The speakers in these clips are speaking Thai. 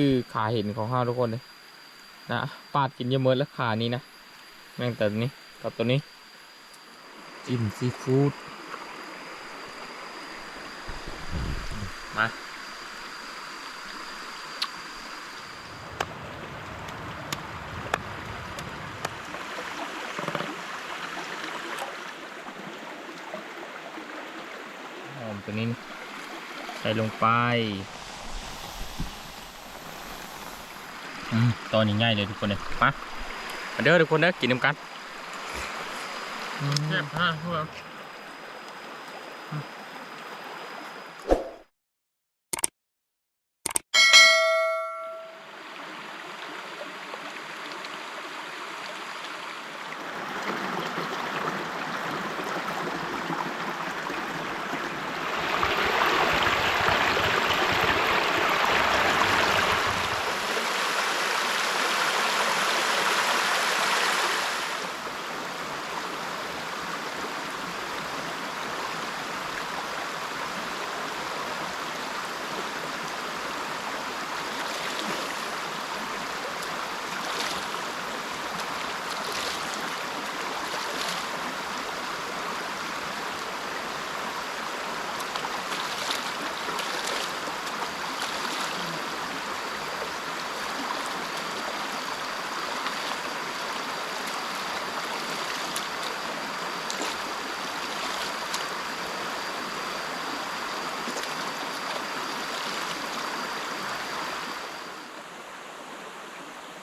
คือขาเห็นของข้าทุกคนเลยนะปาดกินเยอะเมิดแล้วขานี้นะ แม่งแต่นี้กับตัวนี้ จิ้มซีฟู้ดมาหอมตัวนี้ใส่ลงไปอืม ตอนนี้ง่ายเลยทุกคนเลยมามาเด้อทุกคนเด้อกินน้ำกันอืมแซ่บห้าพวกกร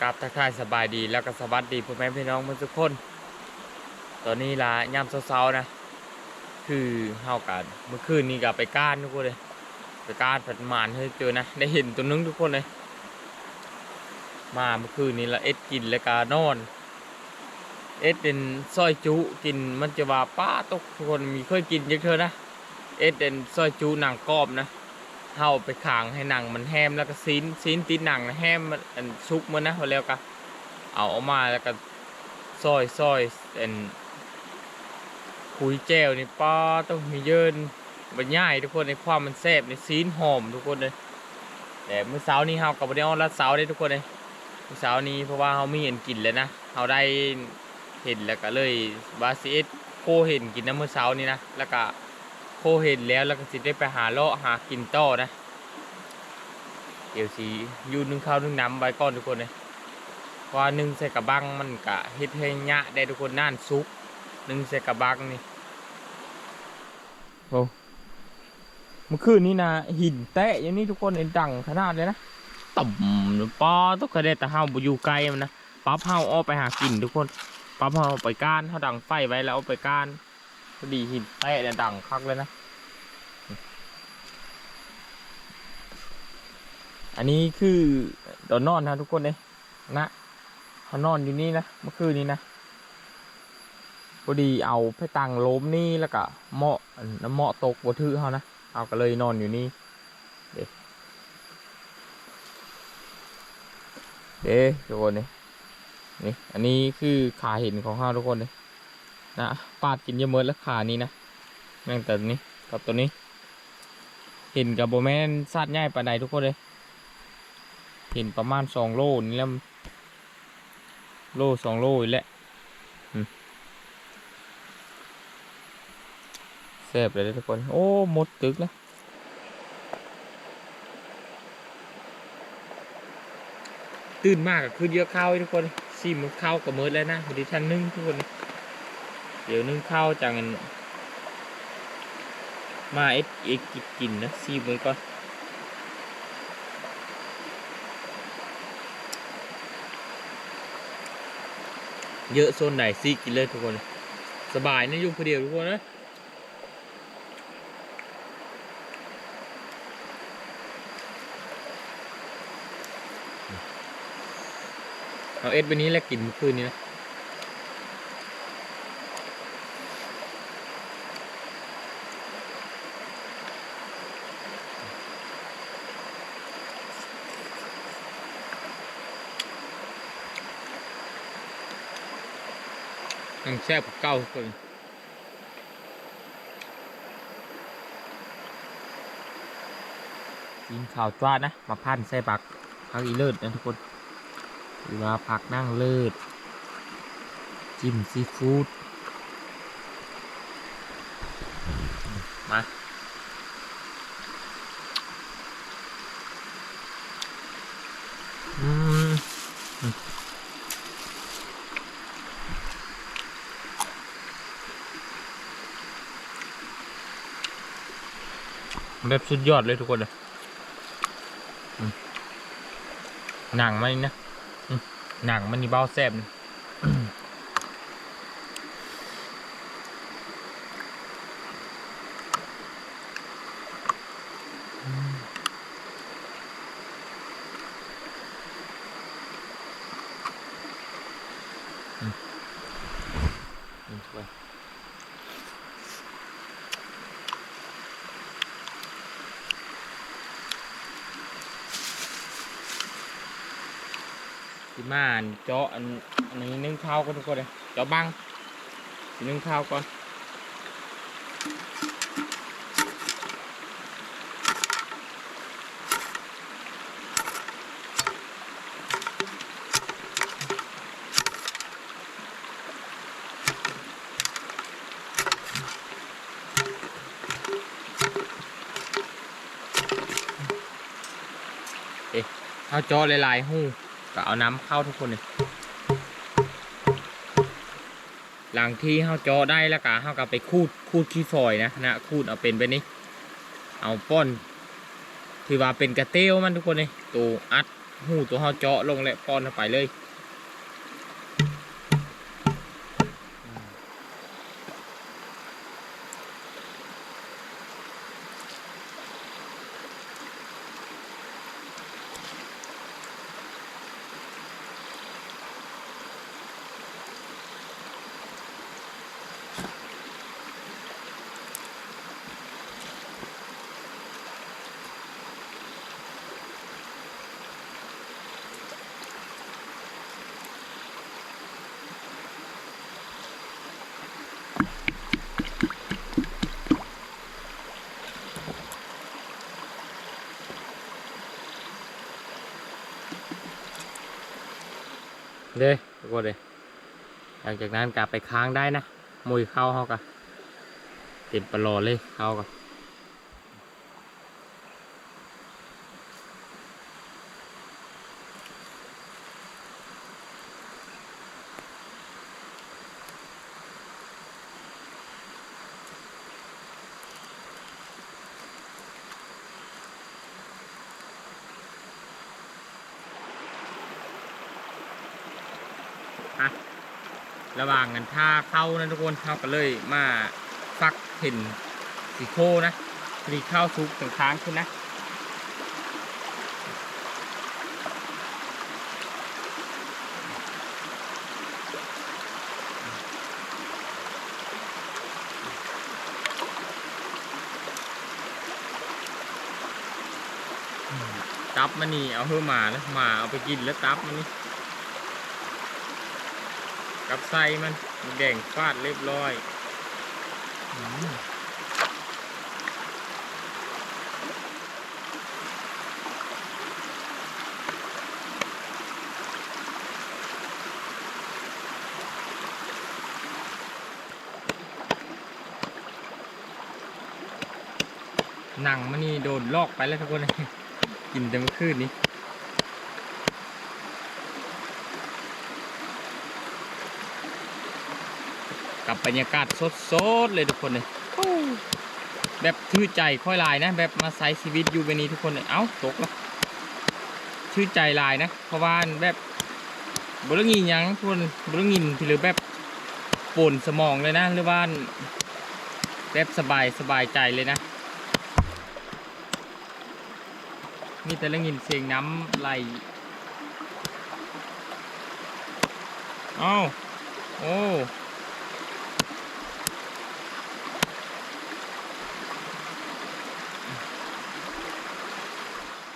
าบทักทายสบายดีแล้วก็สวัสดีพ่อแม่พี่น้องทุกคน ตอนนี้ละยามเช้าๆนะ คือเฮากันเมื่อคืนนี้ก็ไปก้านทุกคนเลย ไปก้านผัดหมานให้เจอนะ ได้เห็นตัวนึงทุกคนเลย มาเมื่อคืนนี้ละเอ็ดกินแล้วก็นอน เอ็ดเป็นซอยจุกินมันจะว่าป้าตกทุกคนมีเคยกินเยอะเธอนะ เอ็ดเป็นซอยจุหนังกรอบนะ เฮาไปขางให้หนังมันแฮมแล้วก็ซีนซีนติดหนังแฮมมันอันชุกมันนะพอแล้วก็เอาออกมาแล้วก็ซอยซอยอันคุยแจวนี่ป้าต้องมีเยินมันง่ายทุกคนในความมันแซ่บในซีนหอมทุกคนเลยแต่เมื่อเช้านี้เฮากับวันนี้รัดเสาร์ได้ทุกคนเลยเมื่อเช้านี้เพราะว่าเฮามีเห็นกินแล้วนะเฮาได้เห็นแล้วก็เลยบาซิเอสโคเห็นกินนะเมื่อเช้านี้นะแล้วก็ โคเห็นแล้วแล้วก็สิได้ไปหาเลาะหากินต่อนะ เดี๋ยวสิยูนึ่งข้าวนึ่งน้ำไว้ก่อนทุกคนเลยเพราะว่านึ่งใส่กระบังมันกะเฮ็ดให้ยะได้ทุกคนน่านซุกนึ่งใส่กระบังนี่โอ้เมื่อคืนนี้นะหินแตะอย่างนี้ทุกคนเห็นดังขนาดเลยนะต่ำปอต้องกระเด็ดแต่เฮาอยู่ไกลมันนะปั๊บเฮาออกไปหากินทุกคนปั๊บเฮาเอาไปก้านเฮาดังไฟไว้แล้วเอาไปก้าน ดีหินแตะเนี่ยดังคักเลยนะ อันนี้คือตอนนอนนะทุกคนเลยนะเขานอนอยู่นี่นะเมื่อคืนนี้นะพอดีเอาไปตังล้มนี่แล้วก็เหมาะน้ำเหมาะตกบนทือเขานะเอาก็เลยนอนอยู่นี่เด็กเด้ทุกคนนี่นี่อันนี้คือขาเห็นของเขาทุกคนเลย นะปาดกินเยอะเมิดแล้วขานี้นะแม่งแต่นี้กับตัวนี้ เห็นกับโบแมนสัตว์ใหญ่ปานใดทุกคนเลย เห็นประมาณสองโลนี่แล้วโลสองโลอีกแล้วอืมแซ่บเลยทุกคน โอ้หมดตึกแล้วตื่นมากก็คือเยอะข้าวทุกคนซีมข้าวกับเมิดแล้วนะดีท่านนึ่งทุกคน เดี๋ยวนึ่งข้าวจังมาเอ็ดเอ็กกินนะซีมือก่อนเยอะโซนไหนซีกินเลยทุกคน สบายนะยู่คนเดียวทุกคนนะเอาเอ็ดไปนี้แล้วกินเมื่อคืนนี้นะ ยังแซ่บกว่าเก้าทุกคนกินข้าวจ้านะ มาพันใส่ปักพักอีเลิศนะทุกคนหรือว่าพักนั่งเลิศจิ้มซีฟู้ดมาอืม แบบสุดยอดเลยทุกคนเลยหนังมันนะหนังมันนี่เบาแซ่บนี่อืมนี่ทุกค สิมานเจาะอันอันนี้นึ่งข้าวก่อนทุกคนเลยเจาะบังสินึ่งข้าวก่อนข้าวเจาะหลายๆหู้ ก็เอาน้ำเข้าทุกคนเลยหลังที่ข้าจอได้แล้วก็ข้าวก็ไปคูดคูดขี้ฝอยนะนะคูดเอาเป็นไปนี่เอาป้อนที่ว่าเป็นกระเตี้ยวมันทุกคนเลยตัวอัดหูตัวข้าเจาะลงและป้อนเข้าไปเลย เด้ทุกคนเลยหลังจากนั้นกลับไปค้างได้นะมุยเข้าเขากะเต็มปลอเลยเข้ากับ กันท่าเข้านะทุกคนเข้ากันเลยมาฟักเห็นสีโคนะมีข้าวซุปต่างค้างขึ้นนะตับมันนี่เอาเพื่อหมานะหมาเอาไปกินแล้วตับมันนี่ กับไส้มันมันแดงฟาดเรียบร้อยหนังมันนี่โดนลอกไปแล้วทุกคน กินแต่เมื่อคืนนี้ กับบรรยากาศสดๆเลยทุกคนเลยแบบชื่อใจค่อยลายนะ แบบมาใช้ชีวิตอยู่แบบนี้ทุกคนเลยเอ้าตกแล้วชื่อใจลายนะ เพราะว่าแบบบริงินยังทุกคนบริงินหรือแบบปวดสมองเลยนะหรือว่าแบบสบายสบายใจเลยนะมีแต่ละยินเสียงน้ำไหลเอ้าโอ้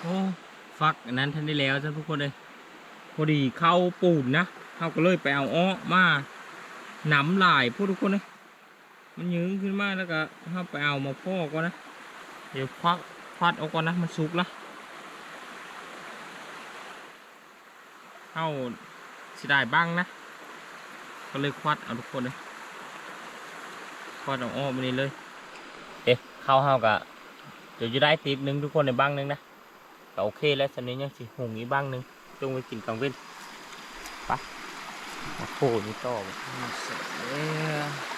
โอ้ฟักอันนั้นท่านได้แล้วจ้ะทุกคนเลยพอดีเข้าปูนนะเขาก็เลยไปเอาอ้อมาหนำลายพวกทุกคนเลยมันยืงขึ้นมาแล้วก็เขาไปเอามาพ่อก่อนนะเดี๋ยวควักควัดออกก่อนนะมันสุกละเข้าสิได้บ้างนะ ก็เลยควัดเอาทุกคนเลยควัดเอาอ้อมไปนี่เลย เอ๊ะเข้าเฮากะเดี๋ยวจะได้ติปหนึงทุกคนในบ้างนึงนะ ก็โอเคแล้วสันนี้ยังสิหงอีบ้างนึงจงไปกินกลางเว้นไปะมาโหนี่ต่อบ่เสร็จแล้ว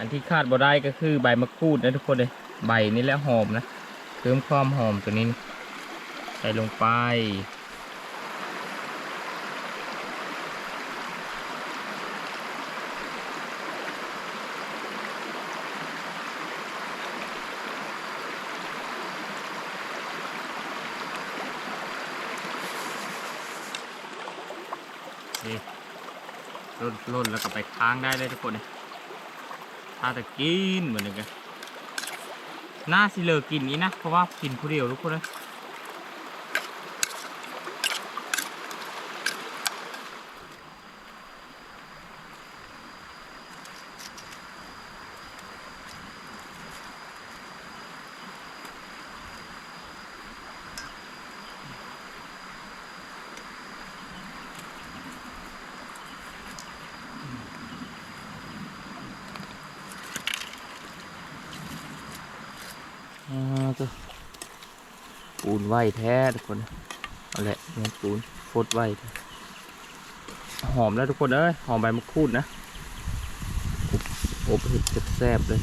อันที่คาดบ่ได้ก็คือใบมะกรูดนะทุกคนเลยใบนี้แหละหอมนะเพิ่มความหอมตัวนี้ใส่ลงไปล่นล่นแล้วก็ไปค้างได้เลยทุกคนเลย อาแต่กินเหมือนกันน่าสิเลิกกินนี้นะ เพราะว่ากินผู้เดียวทุกคนเลย ปูนไหวแท้ทุกคนเอาแหละเงินปูนโคตรไหวหอมแล้วทุกคนเอ้ยหอมใบมะกรูดนะอบเห็ดแซ่บเลย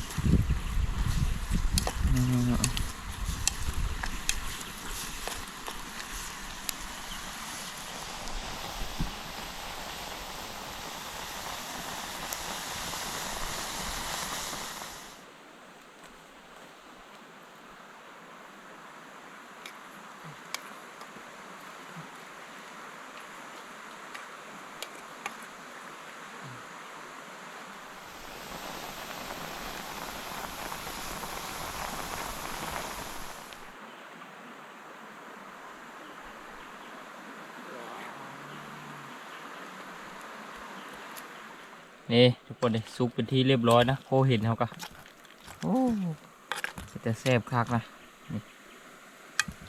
นี่ทุกคนเลยซุกเป็นที่เรียบร้อยนะโคเห็นเขาก็โอ้จะแซ่บคักนะนี่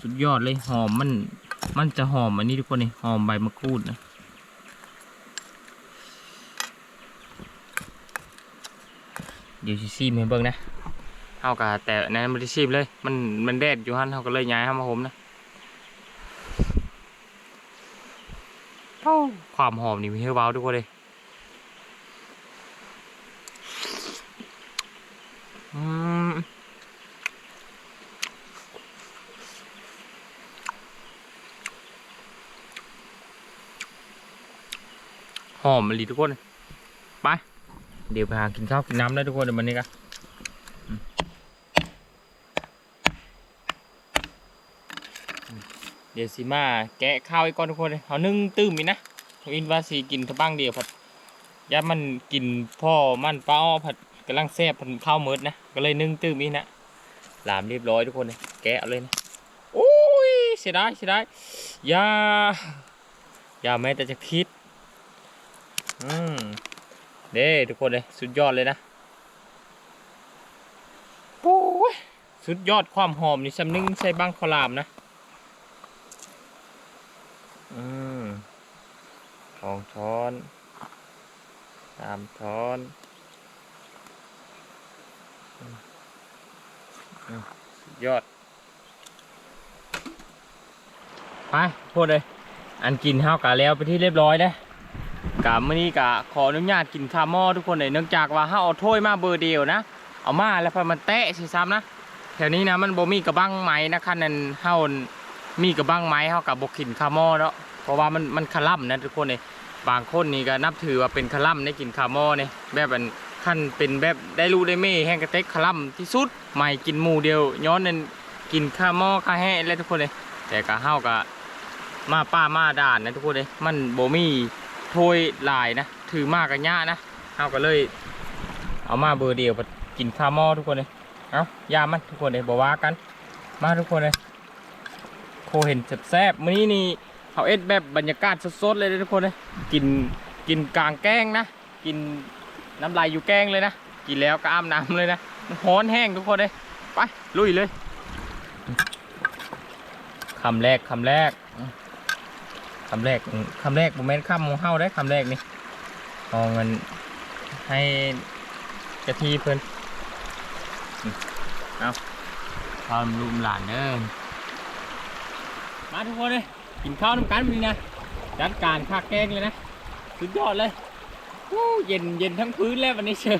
สุดยอดเลยหอมมัน มันจะหอมอันนี้ทุกคนนี่หอมใบมะกรูดนะเดี๋ยวชิซีมให้เบิ่งนะเอากะแต่ในนั้นไม่ได้ซีมเลย มันมันแดดอยู่ฮันเขาก็เลยย้ายเข้ามาผมนะความหอมนี่มีให้ว้าวทุกคนเลย หอมมะลิทุกคนไป เดี๋ยวไปหากินข้าวกินน้ำได้ทุกคนเดี๋ยวมันนี้กันเดี๋ยวสิมาแกะข้าวไอีกก่อนทุกคนเลยเอานึ่งตื้มอีกนะอินว่าสีกินทะบ้างเดียวผัดยามันกินพ่อมันป้าอ้อผัดกำลังแซ่บพันข้าวเมืดนะก็เลยนึ่งตื้มอีกนะหลามเรียบร้อยทุกคนเลยแกะเอาเลยนะโอ้ยเสียดายเสียดายอย่าอย่าแม้แต่จะคิด เด้ทุกคนเลยสุดยอดเลยนะโอ้ยสุดยอดความหอมนี่สำนึงใส่บังคลามนะอืมสองช้อนสามช้อนอืมอืมสุดยอด ไปพูดเลย อันกินข้าวกะแล้วไปที่เรียบร้อยนะ กะมื้อนี้กะขออนุญาตกินข้าวหม้อทุกคนเลยเนื่องจากว่าเฮาเอาถ้วยมาเบอร์เดียวนะ เอามาแล้วพอมันแตะสิซ้ำนะแถวนี้นะมันบ่มีกระบังไม้นะคันนั้นเฮามีกระบังไม้เฮากับ่กินข้าวหม้อเนาะเพราะว่ามันมันคล่ำนะทุกคนเลยบางคนนี่ก็นับถือว่าเป็นคล่ำในกินข้าวหม้อเนี่ยแบบอันขั้นเป็นแบบได้รู้ได้เม่แห้งกระเต็กคล่ำที่สุดใหม่กินหมูเดียว ย้อนนั่นกินข้าวหม้อข้าแห้เลยทุกคนเลยแต่ก็เฮาก็มาป้ามาด่านนะทุกคนเลยมันบ่มี ถ้วยหลายนะ ถือมากกันยะนะเฮาก็เลย เอามาเบอร์เดียวไปกินข้าวหม้อทุกคนเลยเอายามันทุกคนเลยบอกว่ากัน มาทุกคนเลยโคเห็นแซ่บๆมื้อนี้นี่เขาเอ็ดแบบบรรยากาศสดๆเลยทุกคนเลยกินกินกลางแกล้งนะ กินน้ำลายอยู่แกล้งเลยนะ กินแล้วก็อ้ามน้ำเลยนะฮ้อนแห้งทุกคนเลยไปลุยเลยคำแรกคำแรก คำแรกคำแรกผมแม่นคำของเฮาได้คำแรกนี่เอาเงินให้เจ้าที่เพิ่นอืมเอาทำลุมหลานเด้อมาทุกคนเลยกินข้าวน้ำกันวันนี้นะจัดการข้าแกงเลยนะสุดยอดเลยวู้เย็นเย็นทั้งพื้นแล้ววันนี้เชีย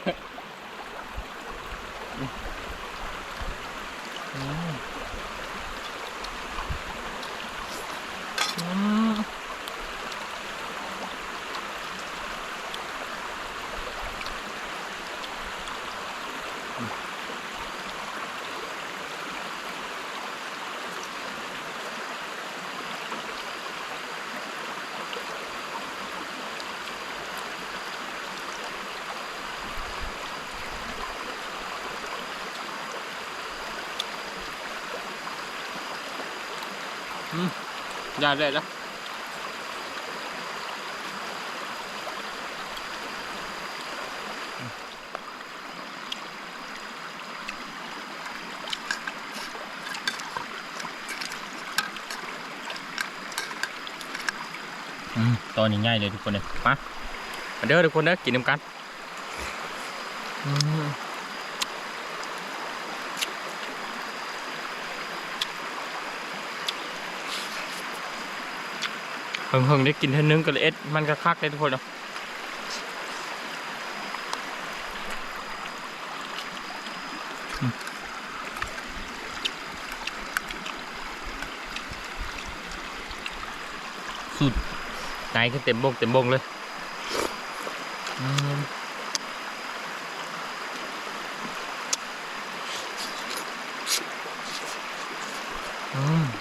อย่าเลยละอืมตอนนี้ง่ายเลยทุกคนเลยมามาเด้อทุกคนเด้อกินน้ำกัน เพิ่งเพิ่งได้กินเท่านึงก็เลยเอ็ดมันก็คักเลยทุกคนเนาะสุดไหนก็เต็มบกเต็มบงเลยอืม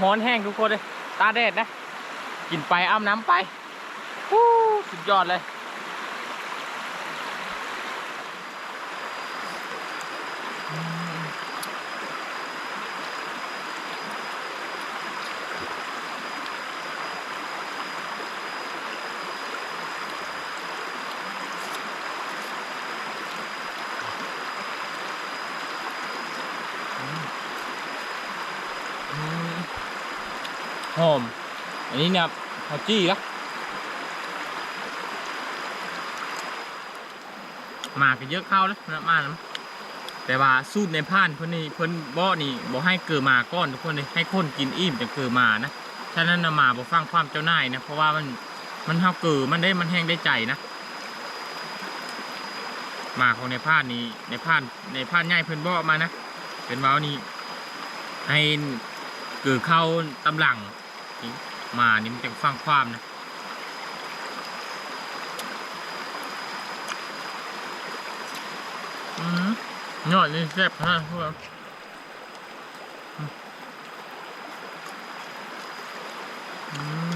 ฮ้อนแห้งทุกคนเลย ตาแดดนะ กินไปอ้ำน้ำไปสุดยอดเลย หอม อันนี้เนี่ยข้าวจี้ละหมาก็เยอะเข้าแล้วนะมาแล้วแต่ว่าสูตรในพานเพิ่อนนี่เพิ่อนบ่นี่บ่ให้เกิดมาก้อนทุกคนเลยให้คนกินอิ่มจะเกิดมานะฉะนั้นนมาบ่ฟังความเจ้านายนะเพราะว่ามันมันเฮาเกิดมันได้มันแห้งได้ใจนะมาของในพานนี่ในพานในพานใหญ่เพิ่อนบ่มานะเป็นเว้านี่ให้เกิดเข้าตำหลัง มานี่มันจะฟังความนะอืมยอดนี่แซ่บฮะพวกเราอืม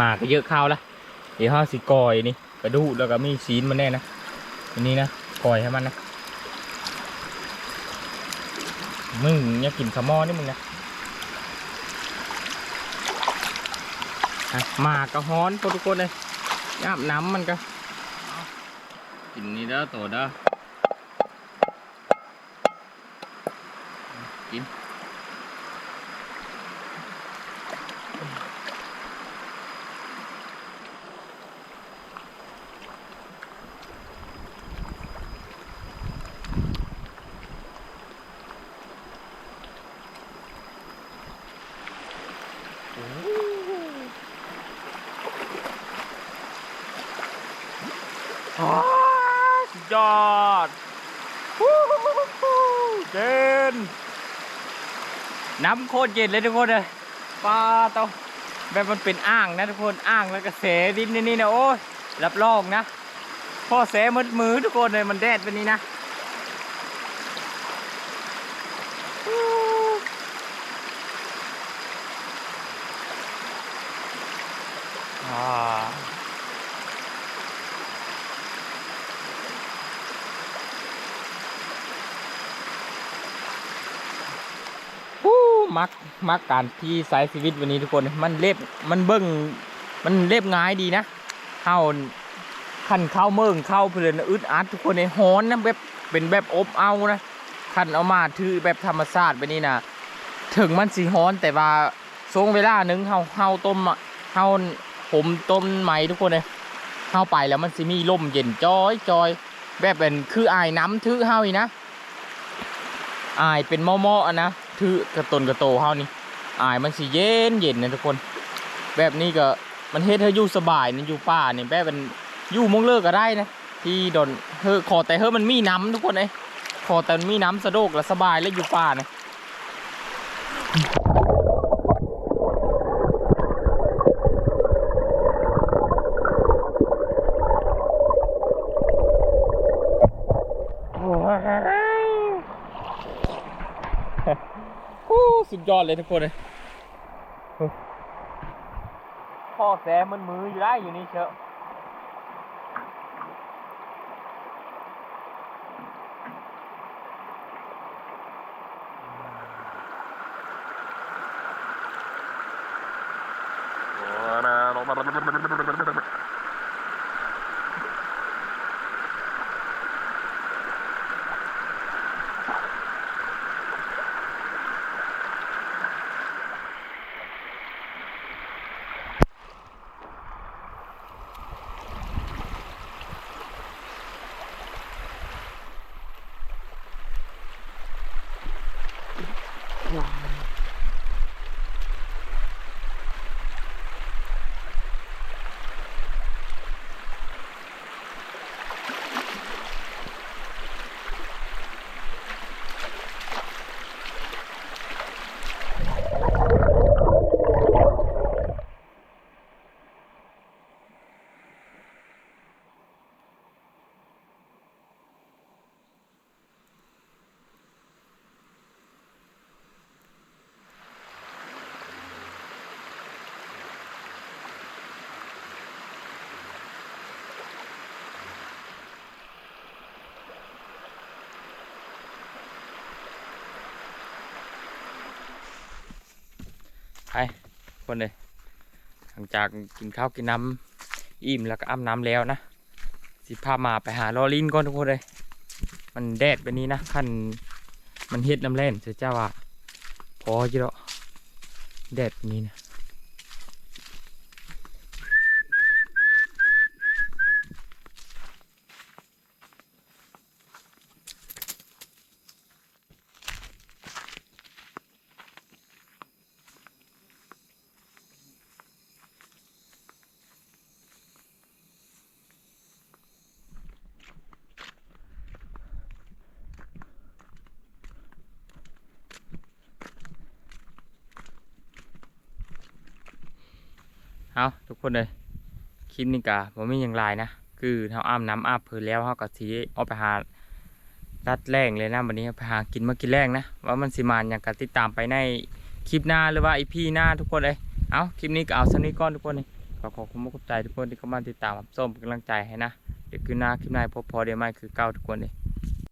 มาก็เยอะข้าวแล้วเดี๋ยวห้าสิกอยนี่กระดูแล้วก็มีชีนมันแน่นะอันนี้นะกอยให้มันนะมึงอย่ากินขมอนี่มึงนะหมากกระฮ้อนพวกทุกคนเลยยาบน้ำมันก็กินนี่เด้อโตเด้อกินอ้าวสุดยอดฮู้ฮู้ฮู้ฮู้เย็นน้ำโคตรเย็นเลยทุกคนเลยปลาเตาแบบมันเป็นอ่างนะทุกคนอ่างแล้วก็เสดินนี่นะโอ้ยรับรองนะพ่อเสมืดมือทุกคนเลยมันแดดแบบนี้นะฮู้อ่า ฮู้ มักมักการที่สายชีวิตวันนี้ทุกคน มันเรียบมันเบิ้งมันเรียบง่ายดีนะเข้าขันเข้าเมืองเข้าเพลินอึดอัดทุกคนในฮ้อนนะแบบเป็นแบบอบเอานะขันเอามาถือแบบธรรมชาติไปนี่นะถึงมันสีฮ้อนแต่ว่าช่วงเวลาหนึ่งเฮาเฮาต้มเฮาผมต้มไหมทุกคนเลยเฮาไปแล้วมันสิมีลมเย็นจอยจอยแบบเป็นคืออายน้ำถือเฮาอีนะอายเป็นหม้อๆอะนะ ถือกระตนกระโตเฮานี่อายมันสิเย็นเย็นนะทุกคน แบบนี้ก็มันเฮ็ดให้อยู่สบายนะอยู่ป่านี่แบบมันอยู่มงเลิกก็ได้นะที่ดอนเฮอขอแต่เฮอมันมีน้ำทุกคนไอ้ขอแต่มันมีน้ำสะดวกและสบายและอยู่ป่านะโอ้ย โอ้ สุดยอดเลยทุกคนเลยโอ้พ่อแสมันมืออยู่ได้อยู่นี่เชียว โไปคนเลยหลังจากกินข้าวกินน้ำอิ่มแล้วก็อ้ำน้ำแล้วนะสิพามาไปหาลอลินก่อนทุกคนเลยมันแดดไปนี้นะขั้นมันเฮ็ดน้ำเล่นเสียเจ้าว่าพอจีแล้วแดดนี้นะ เอาทุกคนเลยคลิปนี้กะผมไม่ยังไลายนะ คือเขาอ้ำน้ำอ้าเพื่อแล้วเขาก็สีเอาไปหารัดแรงเลยนะวันนี้ไปหากินมากินแรงนะ ว่ามันสิมานอย่างกติดตามไปในคลิปหน้าหรือว่าอีพีหน้าทุกคนเลยเอาคลิปนี้ก็เอาสำนี้ก่อนทุกคนเลยขอขอบคุณมากขอบใจทุกคนที่เข้ามาติดตามรับชมเป็นกำลังใจให้นะเดี๋ยวคือหน้าคลิปหน้าพบพอเดี๋ยวไม่คือเก้าทุกคนเลย